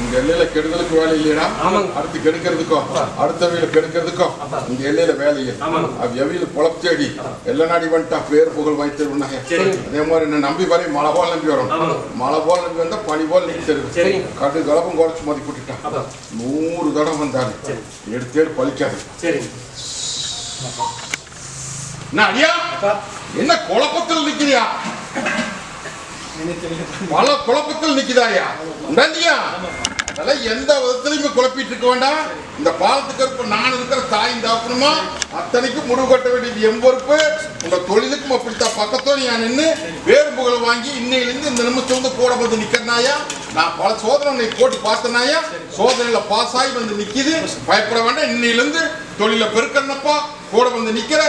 இந்த எல்லையில கெடுதலுக்கு வேலை ஆமாங்க. அடுத்து கெடுக்கிறதுக்கோ அடுத்த வீல கெடுக்கிறதுக்கோ இந்த எல்லையில வேலை இல்லை. அவ எவையில பொழப்பு தேடி எல்லா நாடி வந்துட்டா பேர் புகழ் வாய்த்து. அதே மாதிரி என்ன நம்பி வரை மழை போல நம்பி வரும். மழை போல நம்பி வந்தா பனி போல நீங்க தெரியும். கடு கலப்பம் குறைச்சு மதி கூட்டிட்டான். நூறு தடவை வந்தாரு. சரி. எடுத்து எடுத்து அப்பா. என்ன குழப்பத்தில் நிக்கிறியா? பல குழப்பத்தில் நிக்குதாயா நந்தியா அதெல்லாம் எந்த விதத்திலையும் குழப்பிட்டு இருக்க வேண்டாம். இந்த பாலத்துக்கு இருப்ப நான் இருக்கிற தாய் தாக்கணுமா? அத்தனைக்கும் முடிவு கட்ட வேண்டியது எம்பொறுப்பு உங்க தொழிலுக்கும் அப்படித்தான் பக்கத்தோடு நான் நின்று வேறு புகழ் வாங்கி இன்னையிலிருந்து இந்த நிமிஷம் வந்து கூட வந்து நிக்கிறனாயா? நான் பல சோதனை போட்டு பார்த்தனாயா? சோதனையில பாஸ் ஆகி வந்து நிக்குது. பயப்பட வேண்டாம். இன்னையிலிருந்து தொழில பெருக்கணுப்பா கூட வந்து நிக்கிற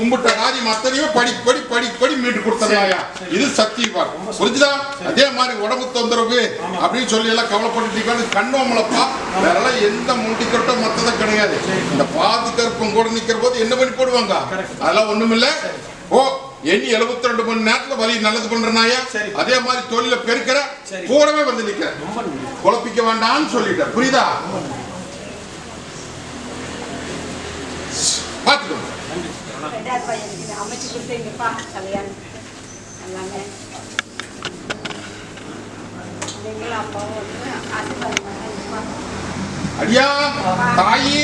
கும்பிட்ட காரியம் அத்தனையும் படி படி படி படி மீட்டு கொடுத்தனாயா இது சக்தி பார். புரிஞ்சுதா? அதே மாதிரி உடம்பு தொந்தரவு அப்படின்னு சொல்லி எல்லாம் கவலைப்பட்டு கண்ணோமலப்பா வேற எந்த முண்டிக்கட்டோ மத்ததும் கிடையாது. இந்த பாது கருப்பம் கூட நிக்கிற போது என்ன பண்ணி போடுவாங்க? அதெல்லாம் ஒண்ணுமில்ல. ஓ எண்ணி 72 ரெண்டு மணி நேரத்துல வலி நல்லது பண்றனாயா. அதே மாதிரி தொழில பெருக்கிற. கூடவே வந்து நிக்கிற நன்றி. குழப்பிக்க வேண்டாம்னு சொல்லிட்டேன். புரியுதா? பாத்துக்கோங்க ரெண்டாவது அமைச்சு கொடுத்தீங்கப்பா எல்லாமே நீங்களும் அப்பாவும் வந்து அடியா தாயி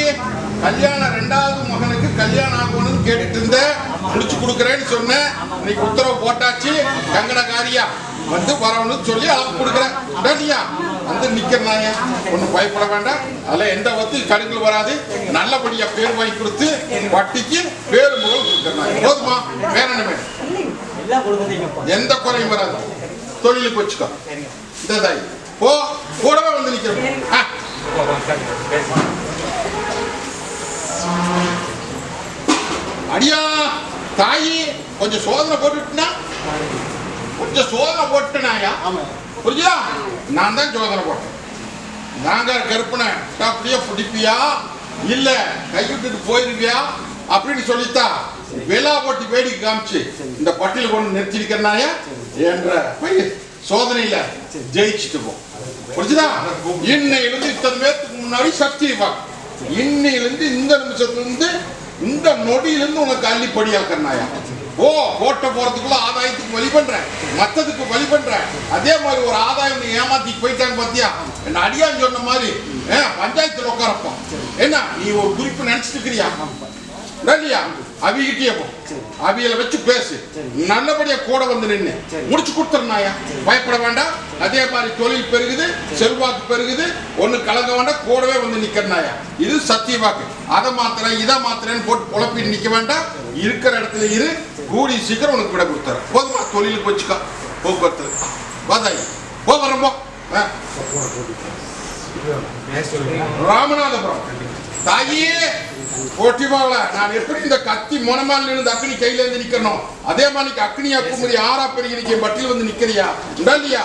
கல்யாணம் ரெண்டாவது மகனுக்கு கல்யாணம் ஆகணும்னு கேட்டுட்டு இருந்த முடிச்சு கொடுக்குறேன்னு சொன்னேன் இன்னைக்கு உத்தரவு போட்டாச்சு கங்கடகாரியா வந்து வரணும்னு சொல்லி அளவு கொடுக்குறேன் டேடியா வந்து நிக்கிறனாய ஒன்றும் பயப்பட வேண்டாம். அதில் எந்த வத்து கடுங்கள் வராது. நல்லபடியா பேர் வாங்கி கொடுத்து வட்டிக்கு பேர் முகம் கொடுத்துருந்தாங்க போதுமா? வேற என்ன எந்த குறையும் வராது. தொழிலுக்கு வச்சுக்கோ. இந்த தாய். போ. கூடவே வந்து நிக்கிறோம். அடியா தாயி கொஞ்சம் சோதனை போட்டுட்டுனா? கொஞ்சம் சோதனை போட்டுனாயா? ஆமாம் புரியுதா நான் தான் சோதனை போட்டேன். நாங்கள் கருப்பனை அப்படியே பிடிப்பியா? இல்ல கைவிட்டுட்டு போயிருவியா அப்படின்னு சொல்லித்தா விழா போட்டி வேடிக்கை காமிச்சு இந்த பட்டியல் கொண்டு நிறுத்திருக்கிறனாயா? என்ற போய் சோதனையில ஜெயிச்சுட்டு போ. புரிஞ்சுதா? இன்னையிலிருந்து இத்தனை பேர்த்துக்கு முன்னாடி சக்தி வா இன்னையிலிருந்து இந்த நிமிஷத்துல இருந்து இந்த நொடியிலிருந்து உனக்கு அள்ளிப்படியாக்கிறனாயா ஓ கோட்டை போறதுக்குள்ள ஆதாயத்துக்கு வழி பண்றேன். மத்ததுக்கு வழி பண்றேன். அதே மாதிரி ஒரு ஆதாயம் நீ ஏமாத்தி போயிட்டாங்க பாத்தியா? என்ன அடியான்னு சொன்ன மாதிரி பஞ்சாயத்துல உட்காரப்போம். என்ன நீ ஒரு குறிப்பு நினைச்சிட்டு இருக்கிறியா? இல்லையா? அவிகிட்டே போ. அவியல வச்சு பேசு. நல்லபடியா கூட வந்து நின்னு. முடிச்சு கொடுத்துருனாயா பயப்பட வேண்டாம். அதே மாதிரி தொழில் பெருகுது செல்வாக்கு பெருகுது. ஒண்ணு கலங்க வேண்டாம் கூடவே வந்து நிக்கிறனாயா இது சத்திய வாக்கு. அதை மாத்திரேன் இதை மாத்திரேன்னு போட்டு குழப்பிட்டு நிக்க வேண்டாம். இருக்கிற இடத்துல இரு. கூடி சீக்கிரம் உனக்கு விட கொடுத்துறேன். போதுமா? தொழிலுக்கு வச்சுக்கோ. போக்குவரத்து வாதாய். போ வரம்போ ராமநாதபுரம். தாயே. போட்டிவாள நான் எப்படி இந்த கத்தி முனமால் இருந்து அக்னி கையில இருந்து நிக்கணும்? அதே மாதிரி அக்னியா குமரி ஆறா பெரிய நிக்க பட்டியல் வந்து நிக்கிறியா? இல்லையா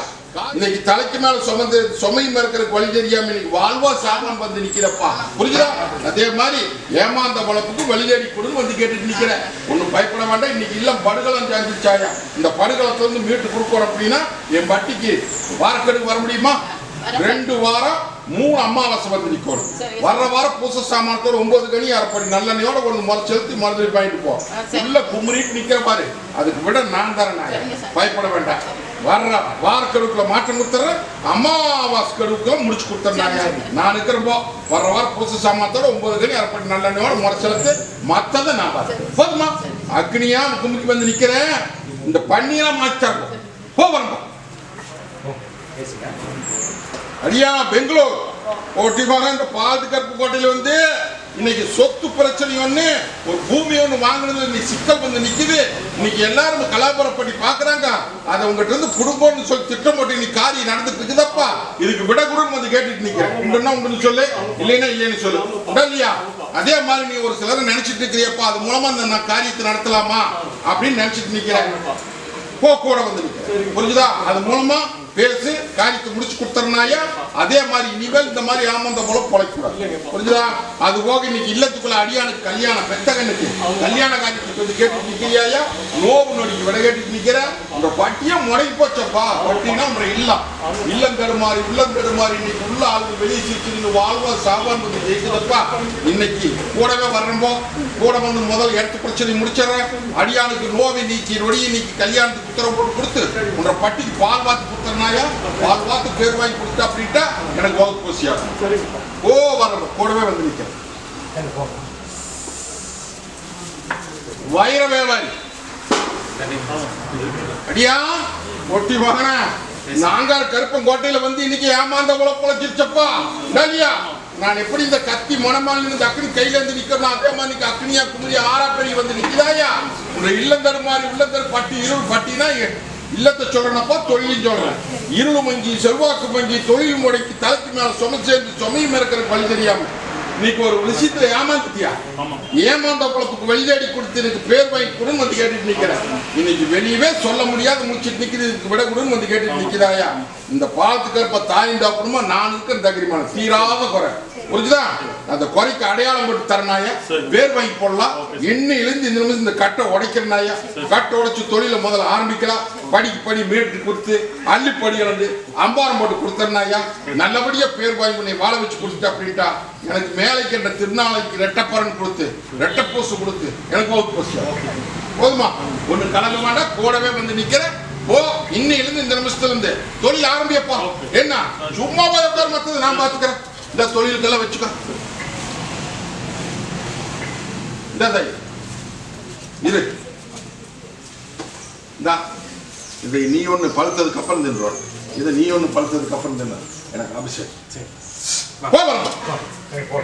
இன்னைக்கு தலைக்கு மேல சுமந்து சுமை மறக்கிறதுக்கு வழி தெரியாம இன்னைக்கு வாழ்வா சாரணம் வந்து நிக்கிறப்பா. புரியுதா அதே மாதிரி ஏமாந்த வளப்புக்கு வழி தேடி கொடுன்னு வந்து கேட்டுட்டு நிக்கிறேன். ஒண்ணும் பயப்பட வேண்டாம். இன்னைக்கு இல்லம் படுகளம் சாஞ்சிச்சாயா இந்த படுகளத்தை வந்து மீட்டு கொடுக்கணும் அப்படின்னா என் வட்டிக்கு வாரக்கெடுக்கு வர முடியுமா? ரெண்டு வாரம் மூணு அமாவாசை வந்து நிக்கணும். வர்ற வாரம் பூச சாமானத்தோட ஒன்பது கனி அரைப்படி நல்லெண்ணையோட ஒன்று முறை செலுத்தி மருந்து வாங்கிட்டு போ. உள்ள குமுறிட்டு நிக்கிற பாரு. அதுக்கு விட நான் தரேன் நான் பயப்பட வேண்டாம். வர்ற வார கடுக்குல மாற்றம் கொடுத்துறேன். அமாவாசை கடுக்குல முடிச்சு கொடுத்துறாங்க நான் இருக்கிறப்போ வர்ற வாரம் பூச சாமானத்தோட ஒன்பது கனி அரைப்படி நல்லெண்ணையோட முறை செலுத்து மத்ததை நான் பார்த்து. போதுமா? அக்னியா கும்பிட்டு வந்து நிக்கிறேன். இந்த பண்ணியெல்லாம் மாற்றி தரணும். போ வரணும் அடியா பெங்களூர். ஓட்டிமாக இந்த பாதுகாப்பு கோட்டையில் வந்து இன்னைக்கு சொத்து பிரச்சனை ஒண்ணு ஒரு பூமி ஒண்ணு வாங்கினது இன்னைக்கு சிக்கல் வந்து நிக்குது. இன்னைக்கு எல்லாரும் கலாபரப்படி பாக்குறாங்க. அதை உங்ககிட்ட இருந்து குடும்பம்னு சொல்லி திட்டம் போட்டு இன்னைக்கு காரியம் நடந்துட்டு இருக்குதப்பா. இதுக்கு விட கூட வந்து கேட்டுட்டு நிக்கிறேன். உங்கன்னா உண்டுன்னு சொல்லு இல்லைன்னா இல்லைன்னு சொல்லு. உண்டா இல்லையா? அதே மாதிரி நீ ஒரு சிலர் நினைச்சிட்டு இருக்கிறியப்பா. அது மூலமா இந்த நான் காரியத்தை நடத்தலாமா அப்படின்னு நினைச்சிட்டு நிக்கிறேன். போ கூட வந்து புரிஞ்சுதா? அது மூலமா பேசு காரியத்தை முடிச்சு கொடுத்தறனாயா அதே மாதிரி இனிமேல் இந்த மாதிரி ஆமந்த போல பொழைக்கூடாது புரிஞ்சுதா? அது போக இன்னைக்கு இல்லத்துக்குள்ள அடியானுக்கு கல்யாணம் பெத்தகனுக்கு கல்யாண காரியத்துக்கு வந்து கேட்டு நிக்கிறியாயா? நோவு நொடிக்கு விட கேட்டு நிக்கிற? உங்க பட்டியம் முடங்கி போச்சப்பா. பட்டினா உங்க இல்லம். இல்லம் தடுமாறி உள்ளம் தடுமாறி இன்னைக்கு உள்ள ஆளுங்க வெளியே சிரிச்சு வாழ்வா சாவான் வந்து ஜெயிச்சதப்பா? இன்னைக்கு கூடவே வர்றப்போ கூட வந்து முதல் இடத்து பிரச்சனை முடிச்சிடறேன். அடியானுக்கு நோவை நீக்கி நொடியை நீக்கி கல்யாணத்துக்கு உத்தரவு போட்டு கொடுத்து உன்ற பட்டிக்கு பால் வாத்து கொடுத்தனாயா பால் வாத்து பேர் வாங்கி கொடுத்து அப்படின்ட்டா எனக்கு வகுப்பு பூசியாகும் ஓ வர்றோம் கூடவே வந்து நிற்கிறேன். வைர வேவாரி அடியா? ஒட்டி மகனா. நாங்கார் கருப்பங்கோட்டையில வந்து இன்னைக்கு ஏமாந்த உல பொழைச்சிருச்சப்பா. டலியா? நான் எப்படி இந்த கத்தி மணமால் இந்த அக்னி கையில இருந்து நிக்கிறேன் அதே மாதிரி அக்னியா குமரி ஆறா பெரிய வந்து நிக்குதாயா? உங்க இல்லந்தரு மாதிரி உள்ளந்தரு பட்டி இருள் பட்டினா இல்லத்தை சொல்றேனப்பா தொழிலும் சொல்றேன் இருள் மங்கி செல்வாக்கு மங்கி தொழில் முடக்கி தலைக்கு மேல சும சேர்ந்து சுமையும் இருக்கிற வழி தெரியாம இன்னைக்கு ஒரு விஷயத்துல ஏமாந்துட்டியா? ஏமாந்த குழப்புக்கு வழிதேடி கொடுத்து எனக்கு பேர் வாங்கி கொடுன்னு வந்து கேட்டுட்டு நிக்கிறேன். இன்னைக்கு வெளியவே சொல்ல முடியாத முடிச்சிட்டு நிக்குது இதுக்கு விட கொடுன்னு வந்து கேட்டுட்டு நிக்கிறாயா? இந்த பாலத்துக்கு இப்ப தாயின் தாப்பணுமா நான் இருக்கிற தகிரிமான தீராத குறை. புரிஞ்சுதா? அந்த குறைக்கு அடையாளம் போட்டு தரனாயா பேர் வாங்கி போடலாம். இன்னையிலிருந்து இந்த நிமிஷம் இந்த கட்டை உடைக்கிறனாயா கட்டை உடைச்சு தொழில முதல்ல ஆரம்பிக்கலாம். படிக்கு படி மீட்டு கொடுத்து அள்ளி படி இழந்து அம்பாரம் போட்டு கொடுத்தனாயா நல்லபடியா பேர் வாங்கி உன்னை வாழ வச்சு கொடுத்துட்டு அப்படின்ட்டா எனக்கு மேலைக்கு என்ற திருநாளைக்கு ரெட்டப்பரன் கொடுத்து ரெட்டப்பூசு கொடுத்து எனக்கு வகுப்பு பூசு போதுமா? ஒண்ணு கலங்க வேண்டாம் கூடவே வந்து நிக்கிறேன் ஓ இன்னையிலிருந்து இந்த நிமிஷத்துல இருந்து தொழில் ஆரம்பியப்பா. என்ன? சும்மா போய் மத்தது நான் பாத்துக்கிறேன். இந்த தொழிலுக்கெல்லாம் வச்சுக்கோ. இந்த இரு. இந்தா இதை நீ ஒண்ணு பழுத்ததுக்கு அப்புறம் தின்றுவார் இதை நீ ஒண்ணு பழுத்ததுக்கு அப்புறம் தின்னு எனக்கு அபிஷேக் போ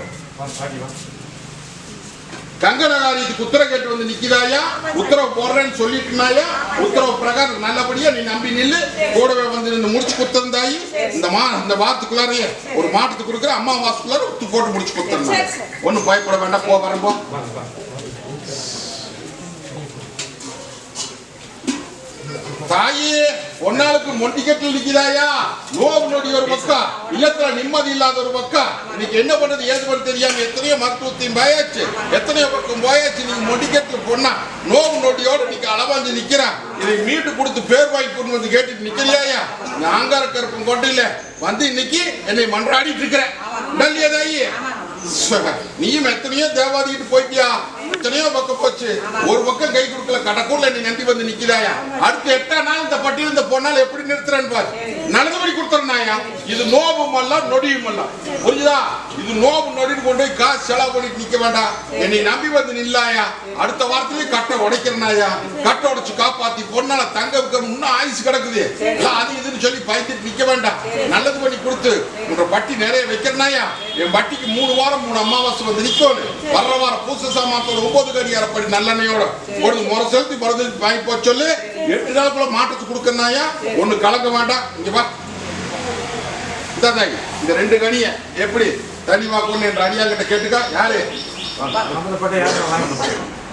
வரணும் உத்தரவு கேட்டு வந்து நிக்கிறாயா உத்தரவு போடுறேன்னு சொல்லிட்டுனாயா? உத்தரவு பிரகாரம் நல்லபடியா நீ நம்பி நில்லு. கூடவே வந்து நின்று முடிச்சு கொடுத்திருந்தாயி. இந்த மா இந்த வாரத்துக்குள்ளாரையே ஒரு மாட்டத்துக்கு கொடுக்குற அம்மா மாசத்துக்குள்ளார உத்து போட்டு முடிச்சு கொடுத்துருந்தாங்க ஒன்றும் பயப்பட வேண்டாம். போ வரம்போ தாயே ஒன்னாளுக்கு மொண்டிக்கட்டில் நிக்கிறாயா நோவு நொடி ஒரு பக்கம். இல்லத்துல நிம்மதி இல்லாத ஒரு பக்கம். இன்னைக்கு என்ன பண்றது ஏது பண்ண தெரியாம எத்தனையோ மருத்துவத்தையும் போயாச்சு. எத்தனையோ பக்கம் போயாச்சு. நீங்க மொண்டிக்கட்டில் பொண்ணா நோவு நொடியோட இன்னைக்கு அளவாஞ்சு நிக்கிறான். இதை மீட்டு கொடுத்து பேர் வாங்கி கொண்டு வந்து கேட்டுட்டு நிக்கிறியாயா? நாங்கார கருப்பம் கொண்டையில வந்து இன்னைக்கு என்னை மன்றாடிட்டு இருக்கிறேன் டல்லியா நீயும் எத்தனையோ தேவாதிக்கிட்டு போயிட்டியா? எத்தனையோ பக்கம் போச்சு. ஒரு பக்கம் கை கொடுக்கல கடக்கூர்ல நீ நம்பி வந்து நிக்கிறாயா அடுத்து எட்டா நாள் இந்த பட்டியல் இந்த பொண்ணால எப்படி நிறுத்துறேன்னு பாரு. நல்லதுபடி கொடுத்துறனாயா இது நோபம் அல்ல நொடியும் அல்ல. புரியுதா இது நோபு நொடின்னு கொண்டு போய் காசு செலவு பண்ணிட்டு நிக்க வேண்டாம். என்னை நம்பி வந்து நில்லாயா? அடுத்த வாரத்திலேயே கட்டை உடைக்கிறனாயா கட்டை உடைச்சு காப்பாத்தி பொண்ணால தங்க வைக்க இன்னும் ஆயுசு கிடக்குது. அது இதுன்னு சொல்லி பயந்துட்டு நிக்க வேண்டாம். நல்லது பண்ணி கொடுத்து உங்க பட்டி நிறைய வைக்கிறனாயா என் பட்டிக்கு மூணு வாரம் மூணு அமாவாசை வந்து நிக்கணும். வர்ற வாரம் பூச சாமானத்தோட ஒன்பது கடி அரைப்படி நல்லெண்ணையோட ஒரு முறை செலுத்தி மருந்து வாங்கி போக சொல்லு. எட்டு நாளுக்குள்ள மாற்றத்துக்கு கொடுக்கறனாயா ஒண்ணு கலக்க வேண்டாம். இங்க வா. இந்த ரெண்டு கனிய எப்படி தனி வாக்கணும் என்ற அடியா கிட்ட கேட்டுக்கா? யாரு?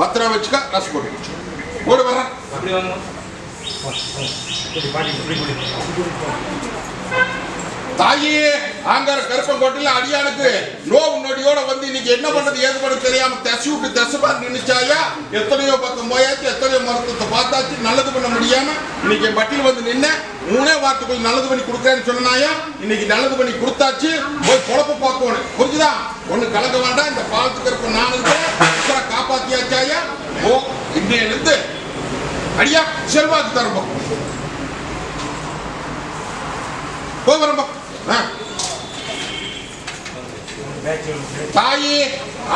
பத்திரா வச்சுக்கா ரசம் போட்டு. ஓடு வர்றேன் தாயே ஆங்கார கருப்பங்கோட்டையில அடியானுக்கு நோவு நொடியோட வந்து இன்னைக்கு என்ன பண்றது ஏது பண்ண தெரியாம தசை விட்டு தசை பார்த்து நின்னுச்சாயா? எத்தனையோ பக்கம் போயாச்சு எத்தனையோ மருத்துவத்தை பார்த்தாச்சு நல்லது பண்ண முடியாம இன்னைக்கு என் பட்டியல் வந்து நின்ன. மூணே வார்த்தைக்குள் நல்லது பண்ணி கொடுக்குறேன்னு சொன்னாயா இன்னைக்கு நல்லது பண்ணி கொடுத்தாச்சு. போய் குழப்ப பார்க்கணும். புரிஞ்சுதா? ஒண்ணு கலக்க வேண்டாம். இந்த பாலத்துக்கு இருப்ப நான் இருக்கேன். காப்பாத்தியாச்சாயா? ஓ இன்னையிலிருந்து அடியா செல்வாக்கு தரம்போ. போ தாயி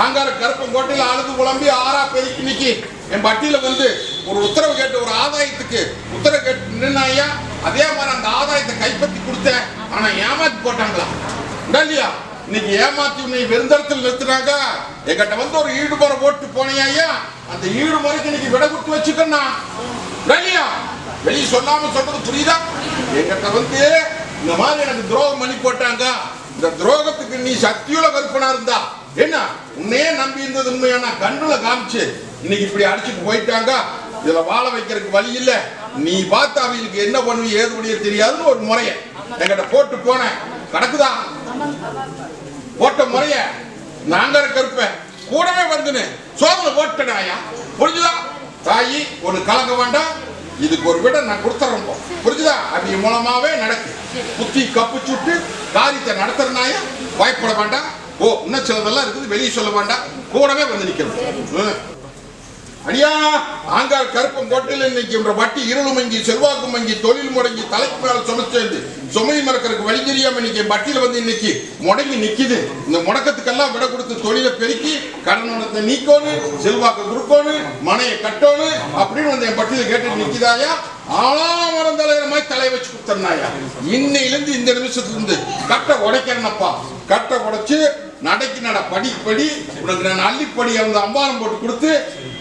ஆங்கார கருப்பங்கோட்டையில் அழுது குழம்பி ஆறா பெருக்கி நிக்கி. என் பட்டியல வந்து ஒரு உத்தரவு கேட்டு ஒரு ஆதாயத்துக்கு உத்தரவு கேட்டு நின்னாயா அதே மாதிரி அந்த ஆதாயத்தை கைப்பற்றி கொடுத்தேன். ஆனா ஏமாத்தி போட்டாங்களா? இல்லையா? இன்னைக்கு ஏமாத்தி உன்னை வெறுந்தரத்தில் நிறுத்தினாங்க. எங்கிட்ட வந்து ஒரு ஈடுமுறை போட்டு போனியா ஐயா. அந்த ஈடுமுறைக்கு இன்னைக்கு விட கொடுத்து வச்சுக்கண்ணா. இல்லையா? வெளியே சொல்லாம சொல்றது புரியுதா? எங்கிட்ட வந்து இந்த மாதிரி எனக்கு துரோகம் பண்ணி போட்டாங்க. இந்த துரோகத்துக்கு நீ சக்தியுள்ள கற்பனா இருந்தா. என்ன? உன்னையே நம்பி இருந்தது உண்மையான கண்ணுல காமிச்சு இன்னைக்கு இப்படி அடிச்சுட்டு போயிட்டாங்க. இதுல வாழ வைக்கிறதுக்கு வழி இல்ல. நீ பார்த்து அவங்களுக்கு என்ன பண்ணுவி ஏது பண்ணிய தெரியாதுன்னு ஒரு முறைய. என்கிட்ட போட்டு போனேன். கிடக்குதா போட்ட முறைய நாங்க கருப்பேன் கூடவே வந்துன்னு சோதனை போட்டனாயா புரிஞ்சுதா? தாயி ஒரு கலக்க வேண்டாம். இதுக்கு ஒரு விட நான் கொடுத்துறேன் போ. புரிஞ்சுதா? அது மூலமாவே நடக்கு. புத்தி கப்பு சுட்டு காரியத்தை நடத்துறனாயா பயப்பட வேண்டாம். ஓ இன்னும் சிலதெல்லாம் இருக்குது வெளியே சொல்ல வேண்டாம். கூடவே வந்து நிக்கிறது ம். அடியா ஆங்கார் கருப்பம் கோட்டையில் இன்னைக்கு வட்டி இருள் மங்கி செல்வாக்கு மங்கி தொழில் முடங்கி தலைக்கு மேல சுமச்சேந்து சுமை மறக்கிறதுக்கு வழி தெரியாம இன்னைக்கு என் வட்டியில வந்து இன்னைக்கு முடங்கி நிக்குது. இந்த முடக்கத்துக்கெல்லாம் விட கொடுத்து தொழிலை பெருக்கி கடனத்தை நீக்கோணும் செல்வாக்கு கொடுக்கணும் மனையை கட்டணும் அப்படின்னு வந்து என் பட்டியல கேட்டு நிக்குதாயா? ஆளாமரம் தலைவர மாதிரி வச்சு கொடுத்தனாயா இன்னையிலிருந்து இந்த நிமிஷத்துல இருந்து கட்டை உடைக்கிறேனப்பா. கட்டை உடைச்சு நடைக்கு நட படி படி உனக்கு நான் அள்ளிப்படி அந்த அம்பாரம் போட்டு கொடுத்து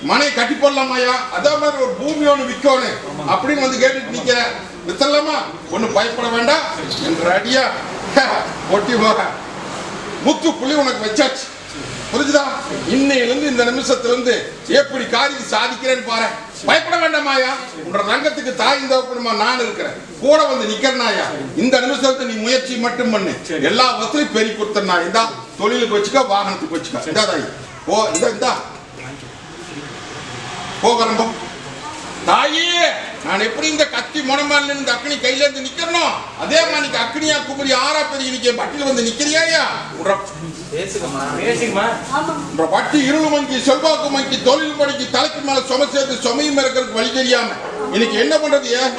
மனையை கட்டி போடலாமாயா? அதே மாதிரி ஒரு பூமி ஒன்று விற்கணும் அப்படின்னு வந்து கேட்டுட்டு நிற்கிறேன் வித்தரலாமா? ஒன்றும் பயப்பட வேண்டாம். என்ற அடியா ஒட்டி போக முத்து புள்ளி உனக்கு வச்சாச்சு. புரிஞ்சுதா? இன்னையிலிருந்து இந்த நிமிஷத்துலேருந்து எப்படி காரியம் சாதிக்கிறேன்னு பாரு பயப்பட வேண்டாமாயா உன்ற ரங்கத்துக்கு தாய் தகப்பனுமா நான் இருக்கிறேன். கூட வந்து நிக்கிறனாயா இந்த நிமிஷத்தை நீ முயற்சி மட்டும் பண்ணு. எல்லா வசதியும் பெரிய கொடுத்தனா இந்தா தொழிலுக்கு வச்சுக்க வாகனத்துக்கு வச்சுக்க. இந்தா தாய். ஓ இந்த இந்தா. போகிறோம் தாயே! நான் எப்படி இந்த கத்தி முனமால இந்த அக்னி கையில இருந்து நிக்கிறனோ? அதே மாதிரி நீ அக்னியா குமரி ஆறா பெரிய நிக்க பட்டில வந்து உன்ற பட்டி இருள் மங்கி செல்வாக்கு மங்கி தொழில் மணிக்கு தலைக்கு மேல சும சேர்த்து சுமையும் இருக்கிறதுக்கு வழி தெரியாம. இன்னைக்கு என்ன பண்றது ஏ-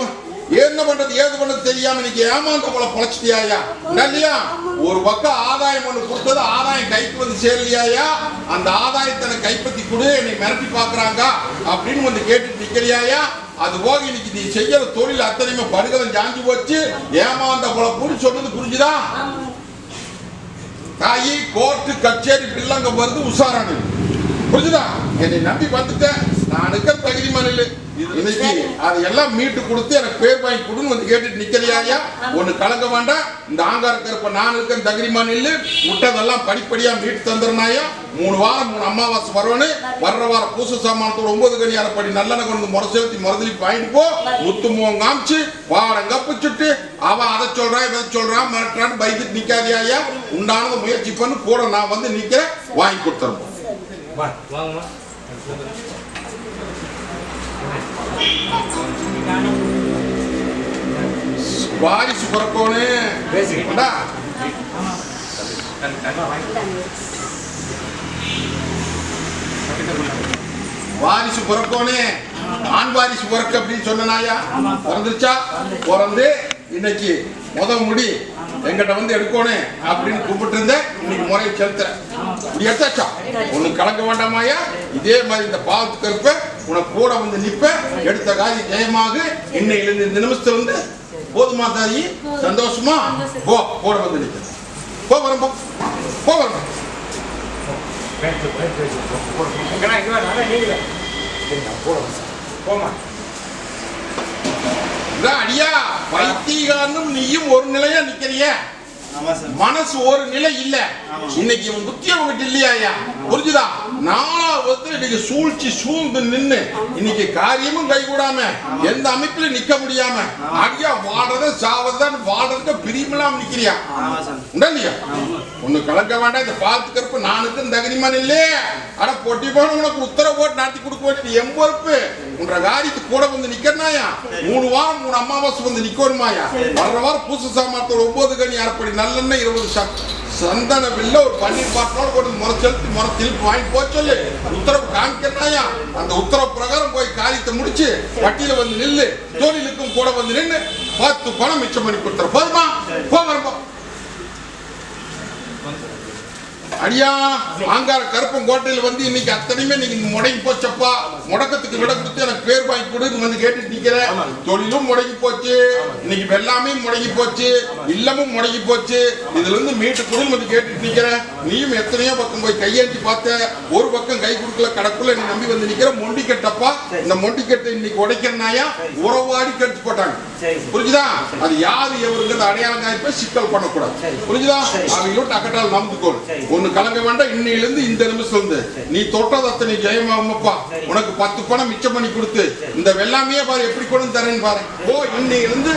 என்ன பண்றது ஏது பண்றது தெரியாம இன்னைக்கு ஏமாந்த போல பொழைச்சிட்டியாயா? இல்லையா? ஒரு பக்கம் ஆதாயம் ஒண்ணு கொடுத்தது ஆதாயம் கைக்கு வந்து சேரலையாயா அந்த ஆதாயத்தை கைப்பற்றி கொடு என்னை மிரட்டி பாக்குறாங்க அப்படின்னு வந்து கேட்டு நிக்கிறியாயா? அது போக இன்னைக்கு நீ செய்யற தொழில் அத்தனையுமே படுகதம் ஜாஞ்சி போச்சு ஏமாந்த போல புரிஞ்சு சொன்னது புரிஞ்சுதா? தாயி கோர்ட்டு கச்சேரி பிள்ளைங்க வருது உஷாரானு புரிஞ்சுதா? என்னை நம்பி வந்துட்டேன். நான் இருக்க தகுதி மணில் இன்னைக்கு அதை எல்லாம் மீட்டு கொடுத்து எனக்கு பேர் வாங்கி கொடுன்னு வந்து கேட்டுட்டு நிக்கிறியாயா ஒண்ணு கலங்க வேண்டாம். இந்த ஆங்கார கருப்ப நான் இருக்கிற தகிரிமான் இல்லு. விட்டதெல்லாம் படிப்படியா மீட்டு தந்துடுனாயா மூணு வாரம் மூணு அமாவாசை வரவனு வர்ற வாரம் பூச சாமானத்தோட ஒன்பது கனியார படி நல்லன கொண்டு முறை செலுத்தி மறுதலி வாங்கிட்டு போ. முத்து முகம் காமிச்சு பாடம் கப்பிச்சுட்டு அவன் அதை சொல்றான் இதை சொல்றான் மிரட்டுறான்னு பயந்துட்டு நிக்காதியாயா உண்டானது முயற்சி பண்ணு கூட நான் வந்து நிக்கிறேன் வாங்கி கொடுத்துருப்போம் வாங்கம்மா. வாரிசு பிறக்கோனு பேசுங்க. வாரிசு பிறக்கோனே ஆண் வாரிசு பிறக்க அப்படின்னு சொன்னாயா பிறந்துருச்சா? பிறந்து இன்னைக்கு முத முடி எங்கிட்ட வந்து எடுக்கணும் அப்படின்னு கூப்பிட்டு இருந்தேன் இன்னைக்கு முறையை செலுத்துறேன் இப்படி எடுத்தாச்சா? ஒண்ணு கலக்க வேண்டாமாயா? இதே மாதிரி இந்த பாவத்துக்கு இருப்பேன் உனக்கு கூட வந்து நிப்ப எடுத்த காரியம் ஜெயமாக. இன்னையிலிருந்து இந்த நிமிஷத்துல வந்து போதுமா தாயி? சந்தோஷமா? போ கூட வந்து நிக்க போ வரும் போ. போ வரும். இங்கடா, இங்க வா, நல்லா நீங்க வா. சரி, நான் போட வரேன். போம்மா. இதான் அடியா. பைத்தியகாரனும் நீயும் ஒரு நிலையா நிக்கிறிய. மனசு ஒரு நிலை இல்ல. இன்னைக்கு புத்தி உங்ககிட்ட இல்லையா புரிஞ்சுதா? நாலாவது இன்னைக்கு சூழ்ச்சி சூழ்ந்து நின்னு இன்னைக்கு காரியமும் கைகூடாம எந்த அமைப்புல நிக்க முடியாம அடியா வாழ்றத சாவதான் வாழ்றதுக்கு பிரியமில்லாம நிக்கிறியா? உண்டா இல்லையா? ஒண்ணு கலக்க வேண்டாம் இந்த பார்த்துக்கிறப்ப நானுக்கு தகுதிமான் இல்லே அட பொட்டி போன உனக்கு உத்தரவு போட்டு நாட்டி கொடுக்க வேண்டியது என் பொறுப்பு. உன்ற காரியத்துக்கு கூட வந்து நிக்கிறனாயா? மூணு வாரம் மூணு அமாவாசை வந்து நிக்கணுமாயா? வர்ற வாரம் பூச சாமானத்தோட ஒன்பது கனி அரைப்படி நல்லெண்ணெய் இருபது சந்தன வில்ல ஒரு பன்னீர் பாட்டோட கொண்டு முறை செலுத்தி முறை திருப்பி வாங்கி போக சொல்லு. உத்தரவு காமிக்கிறாயா அந்த உத்தரவு பிரகாரம் போய் காரியத்தை முடிச்சு வட்டியில வந்து நில்லு தொழிலுக்கும் கூட வந்து நின்னு பத்து பணம் மிச்சம் பண்ணி கொடுத்துற போதுமா? போ அடியா ஆங்கார கருப்பம் கோட்டையில் வந்து இன்னைக்கு அத்தனையுமே நீங்க முடங்கி போச்சப்பா முடக்கத்துக்கு விட கொடுத்து எனக்கு பேர் வாங்கி கொடுன்னு வந்து கேட்டுட்டு நிக்கிற. தொழிலும் முடங்கி போச்சு. இன்னைக்கு வெள்ளாமே முடங்கி போச்சு. இல்லமும் முடங்கி போச்சு. இதுல இருந்து மீட்டு கொடுன்னு வந்து கேட்டுட்டு நிக்கிற. நீயும் எத்தனையோ பக்கம் போய் கையேந்தி பார்த்த. ஒரு பக்கம் கை கொடுக்கல கடக்குள்ள நீ நம்பி வந்து நிக்கிற மொண்டிக்கட்டப்பா. இந்த மொண்டிக்கட்டை இன்னைக்கு உடைக்கிறனாயா உறவாடி கடிச்சு போட்டாங்க. புரிஞ்சுதா? அது யாரு எவருங்கிறது அடையாளம் காய்ப்ப சிக்கல் பண்ணக்கூடாது. புரிஞ்சுதா? சரி. அவங்களோட அக்கட்டால் நம்புக்கோள். ஒண்ணு கலங்க வேண்டாம் இன்னையில இருந்து இந்த நிமிஷம் இருந்து நீ தொட்டது அத்தனை ஜெயமாமப்பா. உனக்கு பத்து பணம் மிச்சம் பண்ணி கொடுத்து. இந்த வெள்ளாமையே பாரு எப்படி கொண்டு தரேன்னு பாரு. ஓ இன்னையில இருந்து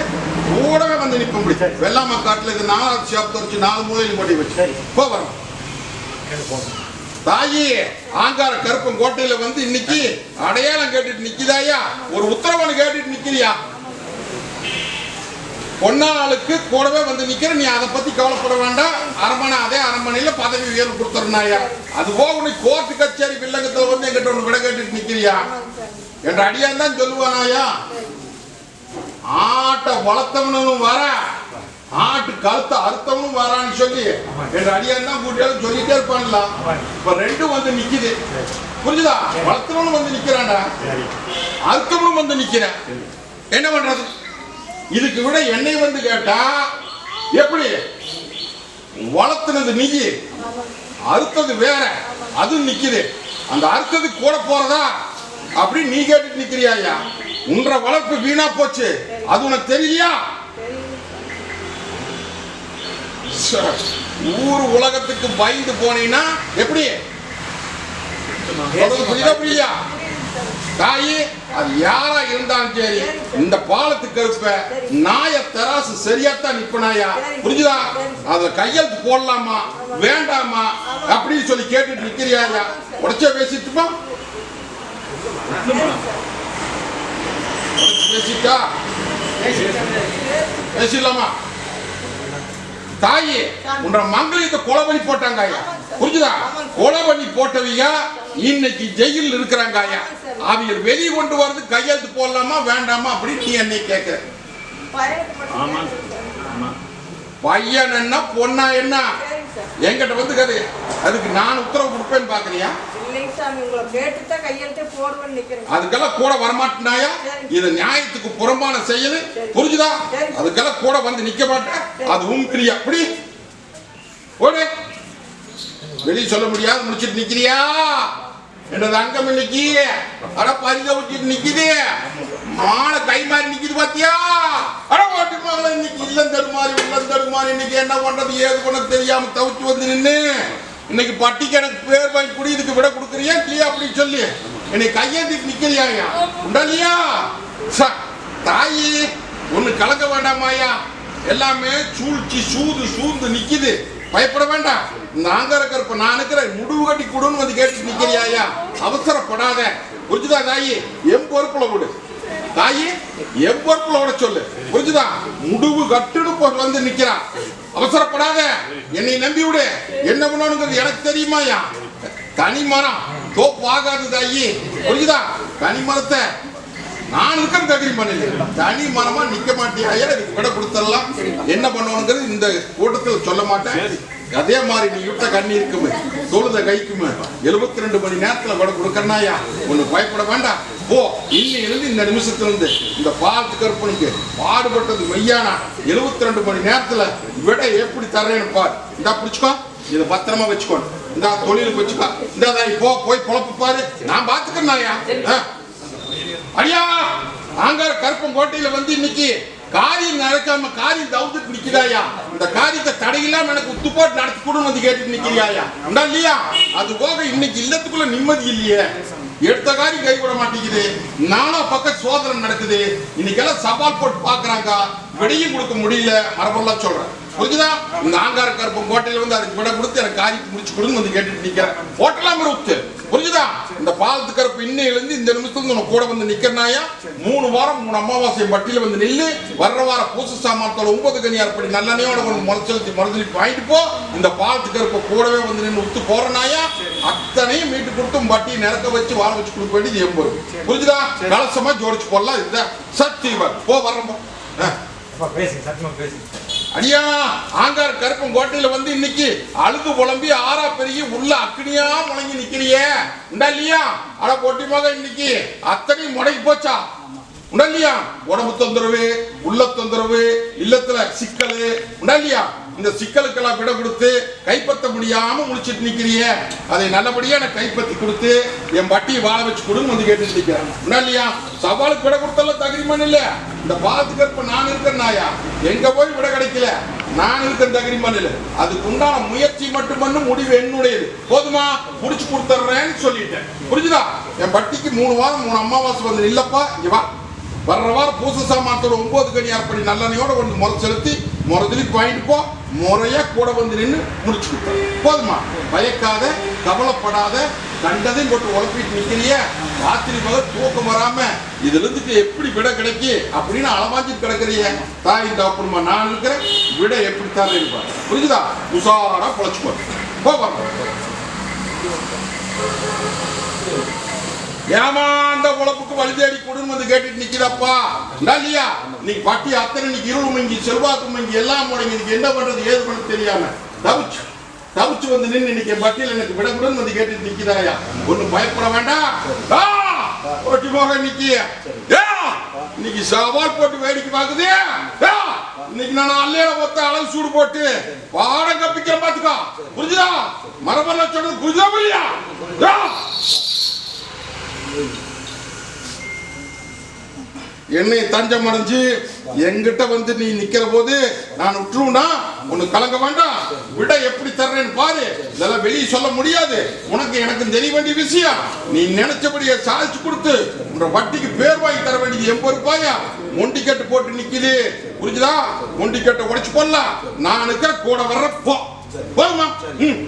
கூடவே வந்து நிப்ப முடியும். வெள்ளாமை காட்டுல இது நாலாவது ஷாப் வச்சு நாலு மூலையில கொண்டு வச்சு. போ வரும். தாயி ஆங்கார கருப்பன் கோட்டையில வந்து இன்னைக்கு அடையாளம் கேட்டுட்டு நிக்கிதாயா? ஒரு உத்தரவான்னு கேட்டுட்டு நிக்கிறியா? பொன்னாளுக்கு கூடவே வந்து நிக்கிற நீ அதை பத்தி கவலைப்பட வேண்டாம். அரண்மனை அதே அரண்மனையில பதவி உயர்வு கொடுத்துருந்தாயா அது போக நீ கோர்ட்டு கச்சேரி வில்லங்கத்துல வந்து எங்கிட்ட ஒண்ணு விட கேட்டுட்டு நிக்கிறியா? என்ற அடியான் தான் சொல்லுவானாயா? ஆட்டை வளர்த்தவனும் வர ஆட்டு கழுத்தை அறுத்தவனும் வரான்னு சொல்லி. என்ற அடியான் தான் கூட்டியாலும் சொல்லிட்டே இருப்பான்ல. இப்ப ரெண்டும் வந்து நிக்குது. புரிஞ்சுதா? வளர்த்தவனும் வந்து நிக்கிறான்டா. அர்த்தமும் வந்து நிக்கிறேன். என்ன பண்றது? இதுக்கு விட என்னை வந்து கேட்டா எப்படி? வளர்த்துனது நீ அறுத்தது வேற. அது நிக்குது. அந்த அறுத்தது கூட போறதா? அப்படி நீ கேட்டுட்டு நிக்கிறியா உன்ற வளர்ப்பு வீணா போச்சு. அது உனக்கு தெரியலையா ஊர் உலகத்துக்கு பயந்து போனீங்கன்னா எப்படி? புரியுதா புரியா தாயி அது யாரா இருந்தாலும் சரி இந்த பாலத்துக்கு இருப்ப நாய தராசு சரியாத்தான் நிப்பனாயா? புரிஞ்சுதா? அத கையெழுத்து போடலாமா? வேண்டாமா? அப்படின்னு சொல்லி கேட்டுட்டு நிக்கிறியாயா? உடச்ச பேசிட்டுமா? பேசிட்டா? பேசிடலாமா? தாயே உன்ற மங்களியத்தை கொலை பண்ணி போட்டாங்க ஐயா புரிஞ்சுதா? கொலை பண்ணி போட்டவங்க இன்னைக்கு ஜெயிலில் இருக்கிறாங்க ஐயா அவங்க வெளியே கொண்டு வரது கையெழுத்து போடலாமா வேண்டாமா அப்படின்னு நீ என்னை கேட்க ஆமாம் பையன் என்ன பொண்ணா என்ன? என்கிட்ட வந்து கதை அதுக்கு நான் உத்தரவு கொடுப்பேன்னு பாக்குறியா இல்லைங்க சாமி உங்களை கேட்டுதான் கையெழுத்தே போடுவேன்னு நிக்கிறேன் அதுக்கெல்லாம் கூட வரமாட்டேனாயா? இது நியாயத்துக்கு புறம்பான செயல். புரிஞ்சுதா? அதுக்கெல்லாம் கூட வந்து நிக்க மாட்டேன். அது உன் பிரியா அப்படி ஓடு வெளிய சொல்ல முடியாது முடிச்சிட்டு நிக்கிறியா? என்னது அங்கம் இன்னைக்கு? அட பரித விட்டுட்டு நிக்குது. மாலை கை மாறி நிக்குது பாத்தியா? அட ஓட்டு மகளை இன்னைக்கு இல்லம் தடுமாறி உள்ளம் தடுமாறி இன்னைக்கு என்ன பண்றது ஏது பண்ண தெரியாம தவிச்சு வந்து நின்னு. இன்னைக்கு பட்டிக்கு எனக்கு பேர் வாங்கி குடி இதுக்கு விட கொடுக்குறியா இல்லையா அப்படின்னு சொல்லி. என்னை கையேந்திட்டு நிக்கிறியாயா? உண்டலியா ச, தாயி ஒன்னு கலக்க வேண்டாமாயா எல்லாமே சூழ்ச்சி சூது சூழ்ந்து நிக்குது. பயப்பட வேண்டாம். நாங்க இருக்கிறப்ப நான் இருக்கிறேன் முடிவு கட்டி கொடுன்னு வந்து கேட்டு நிக்கிறியாயா? அவசரப்படாத. புரிஞ்சுதா தாயி? என் பொறுப்புல விடு. தாயி என் பொறுப்புல விட சொல்லு. புரிஞ்சுதா? முடிவு கட்டுன்னு வந்து நிக்கிறான். அவசரப்படாத. என்னை நம்பி விடு. என்ன பண்ணணுங்கிறது எனக்கு தெரியுமாயா தனி மரம். தோப்பு ஆகாது தாயி. புரியுதா? தனி மரத்தை நான் இருக்கிற தகுதி பண்ணல தனி மரமா நிக்க மாட்டியாயா எனக்கு விட கொடுத்துடலாம். என்ன பண்ணணுங்கிறது இந்த கூட்டத்தில் சொல்ல மாட்டேன். அதே மாதிரி நீ விட்ட கண்ணி இருக்குமே தொழுத கைக்குமே எழுபத்தி ரெண்டு மணி நேரத்துல விட கொடுக்கறனாயா? ஒண்ணு பயப்பட வேண்டாம். போ இன்னிலிருந்து இந்த நிமிஷத்துல இருந்து இந்த பாலத்து கருப்பனுக்கு பாடுபட்டது மெய்யானா எழுபத்தி ரெண்டு மணி நேரத்துல விட எப்படி தர்றேன்னு பார். இந்தா பிடிச்சுக்கோ இதை பத்திரமா வச்சுக்கோ. இந்த தொழிலுக்கு வச்சுக்கோ. இந்த போ போய் பொழப்பு பாரு. நான் பாத்துக்கிறேன் அடியா! ஆங்கார கருப்பன் கோட்டையில வந்து இன்னைக்கு காரியம் நடக்காம காரியம் தவிர்த்து பிடிக்கிறாயா? இந்த காரியத்தை தடையில்லாம எனக்கு உத்து போட்டு நடத்தி கூட வந்து கேட்டு நிக்கிறியாயா? உண்டா இல்லையா? அது போக இன்னைக்கு இல்லத்துக்குள்ள நிம்மதி இல்லையே. எடுத்த காரியம் கைவிட மாட்டேங்குது. நானா பக்கம் சோதனை நடக்குது. இன்னைக்கெல்லாம் சவால் போட்டு பாக்குறாங்க விடையும் கொடுக்க முடியல. மரபெல்லாம் சொல்றேன். புரிஞ்சுதா? இந்த ஆங்கார கருப்பு கோட்டையில வந்து அதுக்கு விட கொடுத்து எனக்கு காரியத்தை முடிச்சு கொடுன்னு வந்து கேட்டுட்டு நிக்கிறேன். ஹோட்டலாம் உத்து. புரிஞ்சுதா? இந்த பாலத்து கருப்பு இன்னையில இருந்து இந்த நிமிஷத்துல உனக்கு கூட வந்து நிக்கிறனாயா மூணு வாரம் மூணு அமாவாசை மட்டியில வந்து நில்லு. வர்ற வாரம் பூச சாமான்தோட ஒன்பது கனியார் படி நல்லனையோட கொண்டு முளைச்செலுத்தி மறுதளிப்பு வாங்கிட்டு போ. இந்த பாலத்து கருப்பை கூடவே வந்து நின்று உத்து போறனாயா அத்தனையும் மீட்டு கொடுத்தும் பட்டி நிறக்க வச்சு வாழ வச்சு கொடுக்க வேண்டியது எண்பது புரிஞ்சுதா? கலசமா ஜோடிச்சு போடலாம் இதுதான். சத்தியமா. போ வர்றோம் பேசுங்க சத்தியமா பேசுங்க. அடியா ஆங்கார் கருப்பம் கோட்டையில வந்து இன்னைக்கு அழுது புலம்பி ஆறா பெருகி உள்ள அக்னியா முழங்கி நிக்கிறியே. உண்டா இல்லையா? அட போட்டி மக இன்னைக்கு அத்தனை முடங்கி போச்சா? உண்டா இல்லையா? உடம்பு தொந்தரவு உள்ள தொந்தரவு இல்லத்துல சிக்கல். உண்டா இல்லையா? இந்த சிக்கலுக்கெல்லாம் விட கொடுத்து கைப்பற்ற முடியாம முடிச்சிட்டு நிக்கிறியே அதை நல்லபடியா எனக்கு கைப்பற்றி கொடுத்து என் பட்டியை வாழ வச்சு கொடுன்னு வந்து கேட்டுட்டு நிக்கிறேன். இல்லையா? சவாலுக்கு விட கொடுத்தெல்லாம் தகுதிமன் இல்ல. இந்த பாதுகாப்பு நான் இருக்கிறேன் நாயா? எங்க போய் விட கிடைக்கல? நான் இருக்கிற தகுதி பண்ணல அதுக்கு உண்டான முயற்சி மட்டும் பண்ணு முடிவு என்னுடையது. போதுமா? முடிச்சு கொடுத்துட்றேன்னு சொல்லிட்டேன். புரிஞ்சுதா? என் பட்டிக்கு மூணு வாரம் மூணு அமாவாசை வந்து இல்லப்பா இங்க வா. வர்ற வாரம் பூச சாமானத்தோட ஒன்பது கனி அர்ப்பணி நல்லெண்ணையோட ஒன்று முறை செலுத்தி முறை திருப்பி வாங்கிட்டு போ. முறையா கூட வந்து நின்று முடிச்சு கொடுத்தேன் போதுமா? பயக்காத கவலைப்படாத கண்டதையும் போட்டு உழப்பிட்டு நிக்கிறிய. ராத்திரி பகல் தூக்கம் வராம இதுல இருந்து எப்படி விட கிடைக்கி? அப்படின்னு அளவாஞ்சி கிடக்குறிய. தாய் டாப்புமா நான் இருக்கிறேன். விட எப்படி தான் இருப்பார் புரிஞ்சுதா? உசாரா பொழைச்சுக்கோ. போ. ஏமாந்த உழப்புக்கு வழி தேடி கொடுன்னு வந்து கேட்டுட்டு நிக்கிறப்பா இல்லையா இன்னைக்கு பட்டி அத்தனை இன்னைக்கு இருள் மங்கி செல்வாக்கு மங்கி எல்லாம் முடங்கி இன்னைக்கு என்ன பண்றது ஏது பண்ண தெரியாம தவிச்சு தவிச்சு வந்து நின்று இன்னைக்கு பட்டியில் பட்டியல் எனக்கு விட கூடன்னு வந்து கேட்டுட்டு நிக்கிறாயா ஒண்ணு பயப்பட வேண்டாம். ஆ! ஒட்டி போக இன்னைக்கு. ஏ! இன்னைக்கு சவால் போட்டு வேடிக்கை பார்க்குது. இன்னைக்கு நான் அல்லையில ஒத்த அளவு சூடு போட்டு பாடம் கப்பிக்க பாத்துக்கோ. புரிஞ்சுதா? மரபெல்லாம் சொன்னது புரிஞ்சுதா புரியா என்னை தஞ்சம் அடைஞ்சு என்கிட்ட வந்து நீ நிக்கிற போது நான் விட்டுருவா உனக்கு கலங்க வேண்டாம். விட எப்படி தர்றேன்னு பாரு. இதெல்லாம் வெளியே சொல்ல முடியாது. உனக்கு எனக்கு தெரிய வேண்டிய விஷயம். நீ நினைச்சபடியே சாதிச்சு கொடுத்து உன்ற வட்டிக்கு பேர் வாங்கி தர வேண்டியது எண்பது ரூபாயா? மொண்டி கட்டு போட்டு நிக்குது. புரிஞ்சுதா? மொண்டி கட்டை உடைச்சு போடலாம். நான் இருக்கிற கூட வர்ற போமா போதுமா ம்.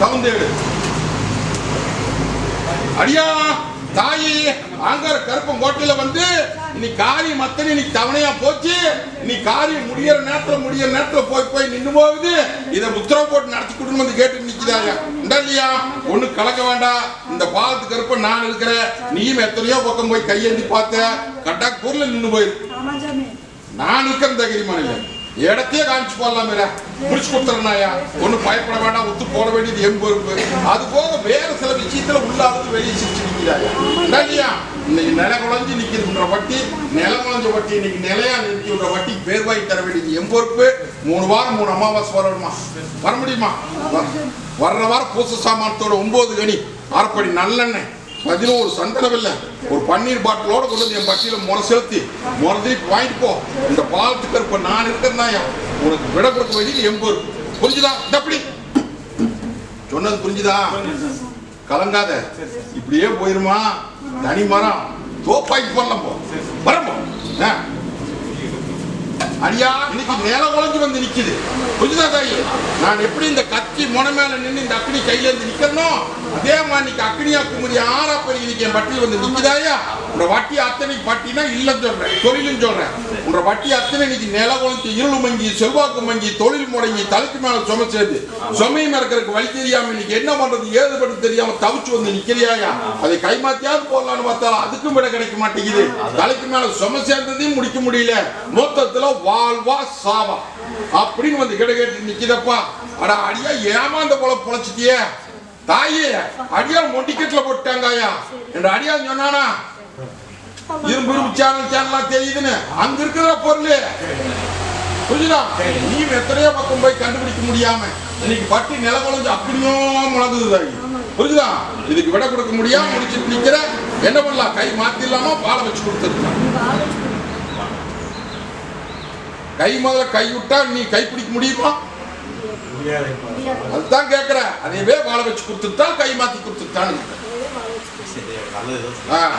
கவுந்தேடு அடியா தாயி ஆங்கார கருப்பம் கோட்டையில வந்து நீ காரியம் அத்தனை நீ தவணையா போச்சு. நீ காரியம் முடியற நேரத்துல முடியற நேரத்துல போய் போய் நின்னு போகுது. இத உத்தரவு போட்டு நடத்தி கொடுன்னு வந்து கேட்டு நிக்கிறாங்க இல்லையா ஒண்ணு கலக்க வேண்டாம். இந்த பாலத்து கருப்பம் நான் இருக்கிறேன். நீயும் எத்தனையோ பக்கம் போய் கையேந்தி பார்த்த. கட்டாக் பொருள் நின்னு போயிரு. நான் இருக்கிற தைரியமான இல்லை இடத்தையே காமிச்சு போடலாம் முடிச்சு கொடுத்துறனாயா ஒன்றும் பயப்பட வேண்டாம் ஒத்து போட வேண்டியது என் பொறுப்பு. அது போக வேற சில விஷயத்துல உள்ளாவது வெளியே சிரிச்சு நிக்கிறாயா? இல்லையா இன்னைக்கு நில குழஞ்சி நிக்கிறதுன்ற வட்டி நில குழஞ்ச வட்டி இன்னைக்கு நிலையா நிற்கின்ற வட்டி பேர்வாய் தர வேண்டியது என் பொறுப்பு. மூணு வாரம் மூணு அமாவாசை வரணுமா? வர முடியுமா? வர்ற வாரம் பூச சாமானத்தோட ஒன்பது கனி. அரைப்படி நல்லெண்ணெய். பதினோரு சந்தனம் இல்லை. ஒரு பன்னீர் பாட்டிலோட கொண்டு வந்து என் பட்டியல முறை செலுத்தி முறை வாங்கிட்டு போ. இந்த பாலத்துக்கு இப்ப நான் இருக்கிறேன் உனக்கு விட கொடுக்க வேண்டியது எம்பூர் புரிஞ்சுதா? இந்த அப்படி. சொன்னது புரிஞ்சுதா? கலங்காத. இப்படியே போயிருமா? தனி மரம். தோப்பாய்க்கு போடலாம் போ. வரப்போ ஆ. அடியா இன்னைக்கு நேர உழைஞ்சு வந்து நிக்குது. புரிஞ்சுதா தாய்? நான் எப்படி இந்த கத்தி முனை மேல நின்று இந்த அக்னி கையில இருந்து நிக்கணும் அதே மாதிரி இன்னைக்கு அக்னியா குமரி ஆறா பெரிய இன்னைக்கு என் பட்டியல் வந்து நிக்குதாயா உன் வட்டி அத்தனை பட்டினா இல்லைன்னு சொல்றேன் தொழிலும் சொல்றேன். உன்ற வட்டி அத்தனை இன்னைக்கு நில குழந்தை இருள் மங்கி செல்வாக்கு மங்கி தொழில் முடங்கி தலைக்கு மேல சும சேர்ந்து சுமையும் இறக்கறதுக்கு வழி தெரியாம இன்னைக்கு என்ன பண்றது ஏது பண்ணு தெரியாம தவிச்சு வந்து நிக்கிறியாயா அதை கைமாத்தியாவது போடலான்னு பார்த்தாலும் அதுக்கும் விட கிடைக்க மாட்டேங்குது. தலைக்கு மேல சும சேர்ந்ததையும் முடிக்க முடியல. மொத்தத்துல வாழ்வா சாவா. அப்படின்னு வந்து கிட கேட்டு நிக்குதப்பா. அடா அடியா ஏமாந்த போல பொழைச்சிட்டியே. தாயே அடியா மொண்டிக்கெட்ல போட்டாங்கயா என்ற அடியா சொன்னானா இரும்பு இரும்பு சேனல் சேனலா தெரியுதுன்னு. அங்க இருக்கிற பொருள்? புரிஞ்சுதா? நீ எத்தனையோ பக்கம் போய் கண்டுபிடிக்க முடியாம இன்னைக்கு பட்டி நில குழஞ்சு அப்படியோ முழங்குது தாயி. புரிஞ்சுதா? இதுக்கு விட கொடுக்க முடியாம முடிச்சுட்டு நிக்கிற என்ன பண்ணலாம்? கை மாத்திரலாமா பாலை வச்சு கொடுத்துருக்கலாம். கை முதல்ல கை விட்டா நீ கை பிடிக்க முடியுமா? அதுதான் கேட்கிற அதையவே வாழ வச்சு கொடுத்துட்டா கை மாத்தி கொடுத்துட்டான்னு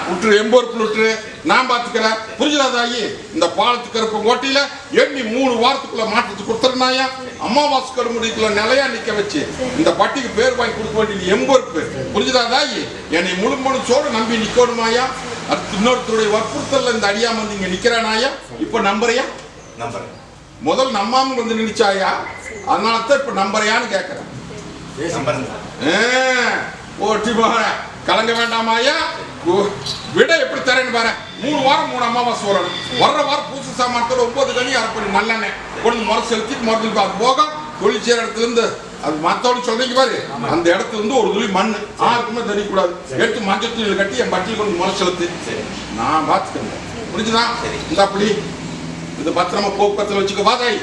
விட்டுரு எம்போர்ப்பு விட்டுரு நான் பாத்துக்கிறேன். புரிஞ்சுதா தாயி? இந்த பாலத்துக்கு இருப்ப கோட்டையில எண்ணி மூணு வாரத்துக்குள்ள மாற்றத்துக்கு கொடுத்துருந்தாயா அமாவாசை கடுமுடிக்குள்ள நிலையா நிக்க வச்சு இந்த பட்டிக்கு பேர் வாங்கி கொடுக்க வேண்டியது எம்பொறுப்பு புரிஞ்சுதா தாயி? என்னை முழு முழுச்சோட நம்பி நிக்கணுமாயா? அடுத்து இன்னொருத்தருடைய வற்புறுத்தல்ல இந்த அடியாம வந்து இங்க நிக்கிறானாயா? இப்ப நம்புறியா? நம்பர் முதல் நம்பாம வந்து நினைச்சாயா அதனால தான் இப்ப நம்புறியான்னு கேட்கிறேன் ஓட்டி போக கலங்க வேண்டாமாயா? விட எப்படி தரேன்னு பாரு. மூணு வாரம் மூணு அமாவாசை வரணும் வர்ற வாரம் பூசு சாமானத்தோட ஒன்பது கனி அரைப்படி நல்லெண்ணெய். கொண்டு முறை செலுத்திட்டு மருந்து அது போக தொழில் செய்யற இடத்துல இருந்து அது மத்தவங்க சொல்றீங்க பாரு. அந்த இடத்துல இருந்து ஒரு துளி மண் யாருக்குமே தெரியக்கூடாது. எடுத்து மஞ்சள் துணியில் கட்டி என் பட்டியல் கொண்டு முறை செலுத்து. நான் பார்த்துக்கிறேன். புரிஞ்சுதா? சரி. இந்த அப்படி இது பத்திரமா போக்குவரத்துல வச்சுக்க. வாதாய்.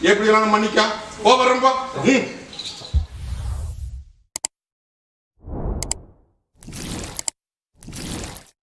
எப்படி வேணாலும் மன்னிக்கா. போ வரேன்பா ம்